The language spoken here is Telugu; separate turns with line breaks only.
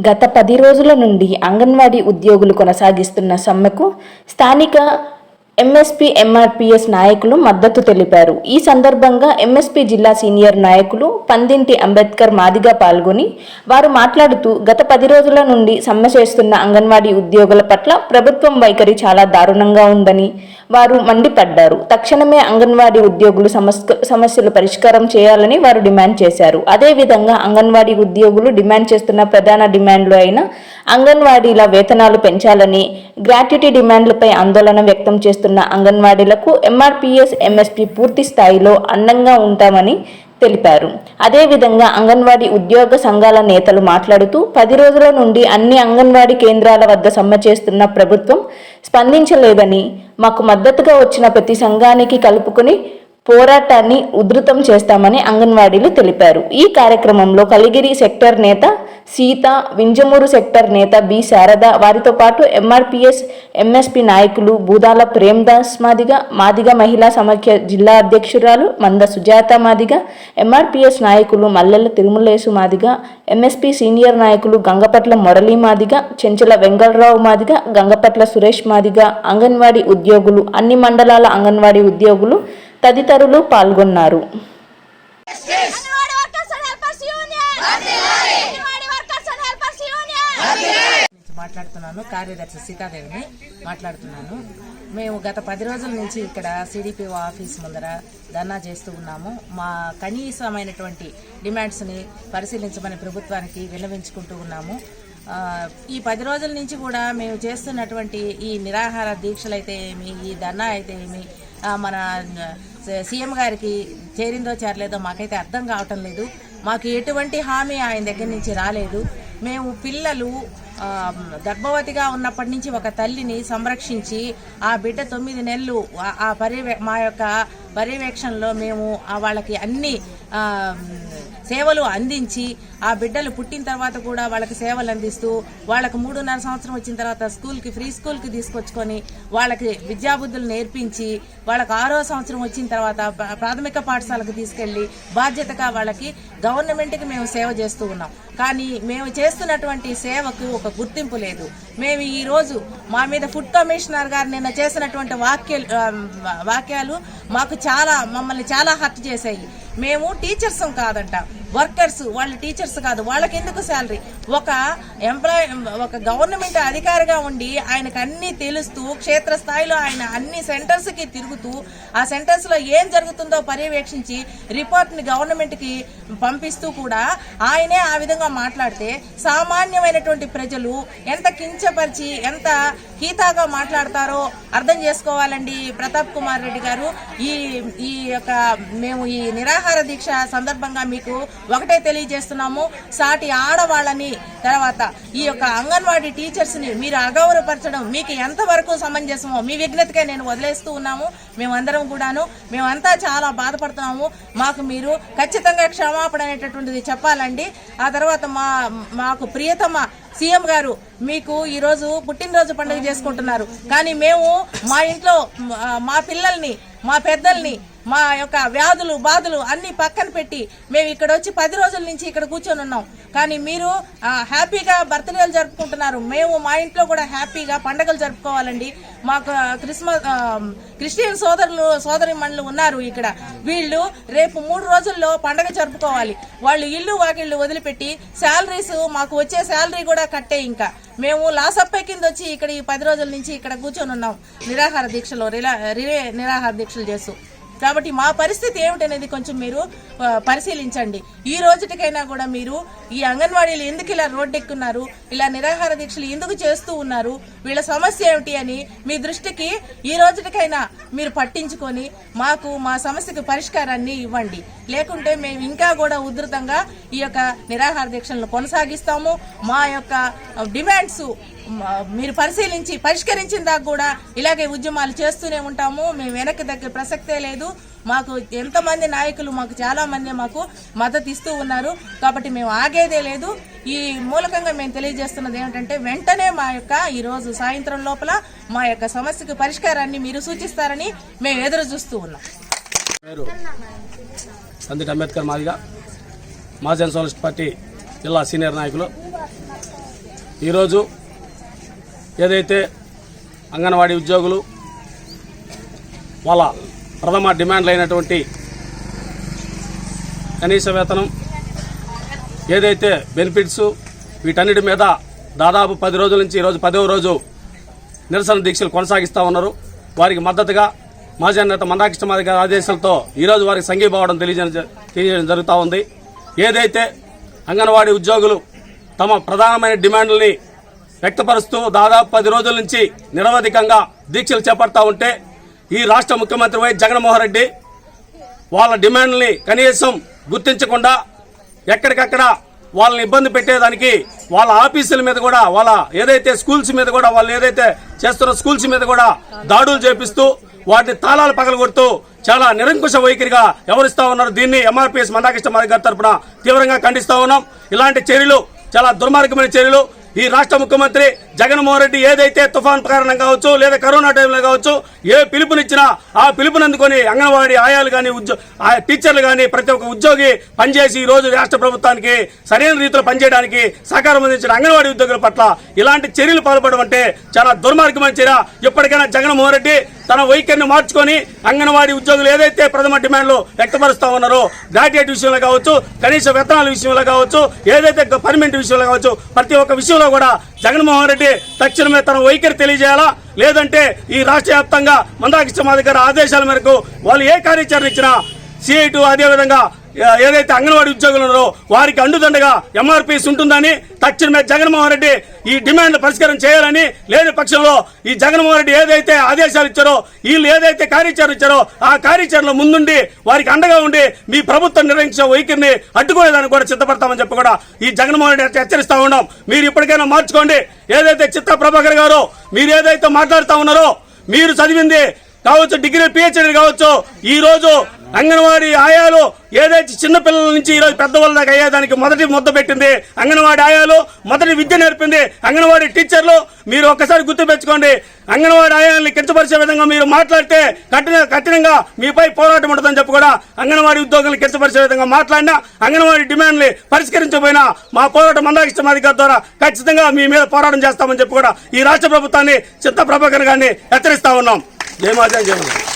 గత పది రోజుల నుండి అంగన్వాడీ ఉద్యోగులు కొనసాగిస్తున్న సమ్మెకు స్థానిక ఎంఎస్పీ ఎంఆర్పీఎస్ నాయకులు మద్దతు తెలిపారు. ఈ సందర్భంగా ఎంఎస్పీ జిల్లా సీనియర్ నాయకులు పందింటి అంబేద్కర్ మాదిగా పాల్గొని వారు మాట్లాడుతూ గత పది రోజుల నుండి సమ్మె చేస్తున్న అంగన్వాడీ ఉద్యోగుల పట్ల ప్రభుత్వం వైఖరి చాలా దారుణంగా ఉందని వారు మండిపడ్డారు. తక్షణమే అంగన్వాడీ ఉద్యోగులు సమస్య సమస్యలు పరిష్కారం చేయాలని వారు డిమాండ్ చేశారు. అదేవిధంగా అంగన్వాడీ ఉద్యోగులు డిమాండ్ చేస్తున్న ప్రధాన డిమాండ్లు అయిన అంగన్వాడీల వేతనాలు పెంచాలని గ్రాట్యుటీ డిమాండ్లపై ఆందోళన వ్యక్తం చేస్తున్న అంగన్వాడీలకు ఎంఆర్పీఎస్ ఎంఎస్పీ పూర్తి స్థాయిలో అండంగా ఉంటామని తెలిపారు. అదేవిధంగా అంగన్వాడీ ఉద్యోగ సంఘాల నేతలు మాట్లాడుతూ పది రోజుల నుండి అన్ని అంగన్వాడీ కేంద్రాల వద్ద సమ్మె చేస్తున్న ప్రభుత్వం స్పందించలేదని మాకు మద్దతుగా వచ్చిన ప్రతి సంఘానికి కలుపుకొని పోరాటాన్ని ఉధృతం చేస్తామని అంగన్వాడీలు తెలిపారు. ఈ కార్యక్రమంలో కలిగిరి సెక్టర్ నేత సీత వింజమూరు సెక్టర్ నేత బి. శారద వారితో పాటు ఎంఆర్పిఎస్ ఎంఎస్పి నాయకులు బూదాల ప్రేమ్దాస్ మాదిగ మాదిగ మహిళా సమాఖ్య జిల్లా అధ్యక్షురాలు మంద సుజాత మాదిగ ఎంఆర్పిఎస్ నాయకులు మల్లెల తిరుమలేసు మాదిగ ఎంఎస్పి సీనియర్ నాయకులు గంగపట్ల మురళీ మాదిగ చెంచల వెంగళరావు మాదిగ గంగపట్ల సురేష్ మాదిగ అంగన్వాడీ ఉద్యోగులు అన్ని మండలాల అంగన్వాడీ ఉద్యోగులు తదితరులు పాల్గొన్నారు
anganwadi workers and helpers union anganwadi workers and helpers union
నుంచి మాట్లాడుతున్నాను. కార్యదర్శి సీతాదేవిని మాట్లాడుతున్నాను. మేము గత పది రోజుల నుంచి ఇక్కడ సిడిపిఓ ఆఫీస్ ముందర ధర్నా చేస్తూ ఉన్నాము. మా కనీసమైనటువంటి డిమాండ్స్ని పరిశీలించమని ప్రభుత్వానికి విన్నవించుకుంటూ ఉన్నాము. ఈ పది రోజుల నుంచి కూడా మేము చేస్తున్నటువంటి ఈ నిరాహార దీక్షలు అయితే ఏమి ఈ ధర్నా అయితే ఏమి మన సీఎం గారికి చేరిందో చేరలేదో మాకైతే అర్థం కావటం లేదు. మాకు ఎటువంటి హామీ ఆయన దగ్గర నుంచి రాలేదు. మేము పిల్లలు గర్భవతిగా ఉన్నప్పటి నుంచి ఒక తల్లిని సంరక్షించి ఆ బిడ్డ తొమ్మిది నెలలు ఆ- ఆ పర్యవే మా యొక్క పర్యవేక్షణలో మేము వాళ్ళకి అన్ని సేవలు అందించి ఆ బిడ్డలు పుట్టిన తర్వాత కూడా వాళ్ళకి సేవలు అందిస్తూ వాళ్ళకి మూడున్నర సంవత్సరం వచ్చిన తర్వాత స్కూల్కి ఫ్రీ స్కూల్కి తీసుకొచ్చుకొని వాళ్ళకి విద్యాబుద్ధులు నేర్పించి వాళ్ళకి ఆరో సంవత్సరం వచ్చిన తర్వాత ప్రాథమిక పాఠశాలకు తీసుకెళ్ళి బాధ్యతగా వాళ్ళకి గవర్నమెంట్కి మేము సేవ చేస్తూ ఉన్నాం. కానీ మేము చేస్తున్నటువంటి సేవకు ఒక గుర్తింపు లేదు. మేము ఈరోజు మా మీద ఫుడ్ కమిషనర్ గారు నిన్న చేసినటువంటి వాక్య వాక్యాలు మాకు చాలా మమ్మల్ని చాలా హర్ట్ చేశాయి. మేము టీచర్స్ కాదంట. వర్కర్స్ వాళ్ళ టీచర్స్ కాదు వాళ్ళకి ఎందుకు శాలరీ? ఒక ఎంప్లాయ్ ఒక గవర్నమెంట్ అధికారిగా ఉండి ఆయనకు అన్ని తెలుస్తూ క్షేత్రస్థాయిలో ఆయన అన్ని సెంటర్స్కి తిరుగుతూ ఆ సెంటర్స్లో ఏం జరుగుతుందో పర్యవేక్షించి రిపోర్ట్ని గవర్నమెంట్కి పంపిస్తూ కూడా ఆయనే ఆ విధంగా మాట్లాడితే సామాన్యమైనటువంటి ప్రజలు ఎంత కించపరిచి ఎంత హీతాగా మాట్లాడతారో అర్థం చేసుకోవాలండి ప్రతాప్ కుమార్ రెడ్డి గారు. ఈ ఈ యొక్క మేము ఈ నిరాహార దీక్ష సందర్భంగా మీకు ఒకటే తెలియజేస్తున్నాము. సాటి ఆడవాళ్ళని తర్వాత ఈ యొక్క అంగన్వాడీ టీచర్స్ని మీరు అగౌరవపరచడం మీకు ఎంతవరకు సమంజసమో మీ విజ్ఞతగా నేను వదిలేస్తూ ఉన్నాము. మేమందరం కూడాను మేమంతా చాలా బాధపడుతున్నాము. మాకు మీరు ఖచ్చితంగా క్షమాపణ అనేటటువంటిది చెప్పాలండి. ఆ తర్వాత మా మాకు ప్రియతమ సీఎం గారు మీకు ఈరోజు పుట్టినరోజు పండుగ చేసుకుంటున్నారు. కానీ మేము మా ఇంట్లో మా పిల్లల్ని మా పెద్దల్ని మా యొక్క వ్యాధులు బాధలు అన్ని పక్కన పెట్టి మేము ఇక్కడ వచ్చి పది రోజుల నుంచి ఇక్కడ కూర్చొని ఉన్నాం. కానీ మీరు హ్యాపీగా బర్త్డేలు జరుపుకుంటున్నారు. మేము మా ఇంట్లో కూడా హ్యాపీగా పండగలు జరుపుకోవాలండి. మాకు క్రిస్మస్ క్రిస్టియన్ సోదరులు సోదరి ఉన్నారు ఇక్కడ. వీళ్ళు రేపు మూడు రోజుల్లో పండగ జరుపుకోవాలి. వాళ్ళు ఇల్లు వాకిళ్ళు వదిలిపెట్టి శాలరీస్ మాకు వచ్చే శాలరీ కూడా కట్టే ఇంకా. మేము లాసప్పై కింద వచ్చి ఇక్కడ ఈ పది రోజుల నుంచి ఇక్కడ కూర్చొని ఉన్నాం. నిరాహార దీక్షలో రిలా రిలే నిరాహార దీక్షలు చేస్తూ. కాబట్టి మా పరిస్థితి ఏమిటనేది కొంచెం మీరు పరిశీలించండి. ఈ రోజుటికైనా కూడా మీరు ఈ అంగన్వాడీలు ఎందుకు ఇలా రోడ్డెక్కున్నారు ఇలా నిరాహార దీక్షలు ఎందుకు చేస్తూ ఉన్నారు వీళ్ళ సమస్య ఏమిటి అని మీ దృష్టికి ఈ రోజుటికైనా మీరు పట్టించుకొని మాకు మా సమస్యకు పరిష్కారాన్ని ఇవ్వండి. లేకుంటే మేము ఇంకా కూడా ఉధృతంగా ఈ యొక్క నిరాహార దీక్షలను కొనసాగిస్తాము. మా యొక్క డిమాండ్స్ మీరు పరిశీలించి పరిష్కరించిన దాకా కూడా ఇలాగే ఉద్యమాలు చేస్తూనే ఉంటాము. మేము వెనక్కి తగ్గే ప్రసక్తే లేదు. మాకు ఎంతమంది నాయకులు మాకు చాలా మంది మాకు మద్దతు ఇస్తూ ఉన్నారు. కాబట్టి మేము ఆగేదే లేదు. ఈ మూలకంగా మేము తెలియజేస్తున్నది ఏమిటంటే వెంటనే మా యొక్క ఈరోజు సాయంత్రం లోపల మా యొక్క సమస్యకు పరిష్కారాన్ని మీరు సూచిస్తారని మేము ఎదురు చూస్తూ ఉన్నాం.
పేరు సందీప్ అంబేద్కర్ మాదిగా మహాజన్ సోషలిస్ట్ పార్టీ జిల్లా సీనియర్ నాయకులు. ఈరోజు ఏదైతే అంగన్వాడీ ఉద్యోగులు వాళ్ళ ప్రథమ డిమాండ్లు అయినటువంటి కనీస వేతనం ఏదైతే బెనిఫిట్స్ వీటన్నిటి మీద దాదాపు పది రోజుల నుంచి ఈరోజు పదవ రోజు నిరసన దీక్షలు కొనసాగిస్తూ ఉన్నారు. వారికి మద్దతుగా మాజీ నేత మందాకృష్ణమాది గారి ఆదేశాలతో ఈరోజు వారికి సంఘీభావడం తెలియజేయడం తెలియజేయడం జరుగుతూ ఉంది. ఏదైతే అంగన్వాడీ ఉద్యోగులు తమ ప్రధానమైన డిమాండ్లని వ్యక్తపరుస్తూ దాదాపు పది రోజుల నుంచి నిరవధికంగా దీక్షలు చేపడతా ఉంటే ఈ రాష్ట్ర ముఖ్యమంత్రి వై జగన్మోహన్ రెడ్డి వాళ్ళ డిమాండ్ని కనీసం గుర్తించకుండా ఎక్కడికక్కడ వాళ్ళని ఇబ్బంది పెట్టేదానికి వాళ్ళ ఆఫీసుల మీద కూడా వాళ్ళ ఏదైతే స్కూల్స్ మీద కూడా వాళ్ళు ఏదైతే చేస్తున్న స్కూల్స్ మీద కూడా దాడులు చేపిస్తూ వాటిని తాళాలు పగలగొడుతూ చాలా నిరంకుశ వైఖరిగా వ్యవహరిస్తా ఉన్నారు. దీన్ని ఎంఆర్పీఎస్ మందాకృష్ణ మార్గ గారి తరఫున తీవ్రంగా ఖండిస్తా ఉన్నాం. ఇలాంటి చర్యలు చాలా దుర్మార్గమైన చర్యలు ఈ రాష్ట్ర ముఖ్యమంత్రి జగన్మోహన్ రెడ్డి ఏదైతే తుఫాన్ కారణం కావచ్చు లేదా కరోనా టైంలో కావచ్చు ఏ పిలుపునిచ్చినా ఆ పిలుపుని అందుకొని అంగన్వాడీ ఆయాలు కానీ ఉద్యో టీచర్లు కానీ ప్రతి ఒక్క ఉద్యోగి పనిచేసి ఈ రోజు రాష్ట్ర ప్రభుత్వానికి సరైన రీతిలో పనిచేయడానికి సహకారం అందించిన అంగన్వాడీ ఉద్యోగుల పట్ల ఇలాంటి చర్యలు పాల్పడడం అంటే చాలా దుర్మార్గమైన చర్య. ఇప్పటికైనా జగన్మోహన్ రెడ్డి తన వైఖరిని మార్చుకొని అంగన్వాడీ ఉద్యోగులు ఏదైతే ప్రథమ డిమాండ్లు వ్యక్తపరుస్తా ఉన్నారో గ్రాడ్యుయేట్ విషయంలో కావచ్చు కనీస వేతనాల విషయంలో కావచ్చు ఏదైతే పర్మనెంట్ విషయంలో కావచ్చు ప్రతి ఒక్క విషయంలో కూడా జగన్మోహన్ రెడ్డి తక్షణమే తన వైఖరి తెలియజేయాలా? లేదంటే ఈ రాష్ట్ర వ్యాప్తంగా మందాకృష్ణ మాదిగారి ఆదేశాల మేరకు వాళ్ళు ఏ కార్యాచరణ ఇచ్చినా సిఐటు అదేవిధంగా ఏదైతే అంగన్వాడీ ఉద్యోగులు ఉన్నారో వారికి అండుదండగా ఎంఆర్పీస్ ఉంటుందని తక్షణమే జగన్మోహన్ రెడ్డి ఈ డిమాండ్ పరిష్కారం చేయాలని లేని పక్షంలో ఈ జగన్మోహన్ రెడ్డి ఏదైతే ఆదేశాలు ఇచ్చారో వీళ్ళు ఏదైతే కార్యాచరణ ఇచ్చారో ఆ కార్యాచరణలో ముందుండి వారికి అండగా ఉండి మీ ప్రభుత్వం నిర్వహించిన వైఖరిని అడ్డుకునేదానికి కూడా సిద్ధపడతామని చెప్పి కూడా ఈ జగన్మోహన్ రెడ్డి హెచ్చరిస్తా ఉన్నాం. మీరు ఇప్పటికైనా మార్చుకోండి. ఏదైతే చిత్త ప్రభాకర్ గారు మీరు ఏదైతే మాట్లాడుతూ ఉన్నారో మీరు చదివింది కావచ్చు డిగ్రీ పిహెచ్డీ కావచ్చు ఈ రోజు అంగన్వాడీ ఆయాలు ఏదైతే చిన్నపిల్లల నుంచి ఈరోజు పెద్దవాళ్ళ దాకా అయ్యేదానికి మొదటి ముద్ద పెట్టింది అంగన్వాడీ ఆయాలు మొదటి విద్య నేర్పింది అంగన్వాడీ టీచర్లు. మీరు ఒక్కసారి గుర్తుపెచ్చుకోండి అంగన్వాడీ ఆయాల్ని కించపరిచే విధంగా మీరు మాట్లాడితే కఠిన కఠినంగా మీపై పోరాటం ఉంటుందని చెప్పి కూడా అంగన్వాడీ ఉద్యోగులను కించపరిచే విధంగా మాట్లాడినా అంగన్వాడీ డిమాండ్ని పరిష్కరించబోయినా మా పోరాటం మందాకృష్ణ అధికారి ద్వారా ఖచ్చితంగా మీ మీద పోరాటం చేస్తామని చెప్పి కూడా ఈ రాష్ట్ర ప్రభుత్వాన్ని చిత్త ప్రభాకర్ గారిని హెచ్చరిస్తా ఉన్నాం. జయమాజా జయమాజా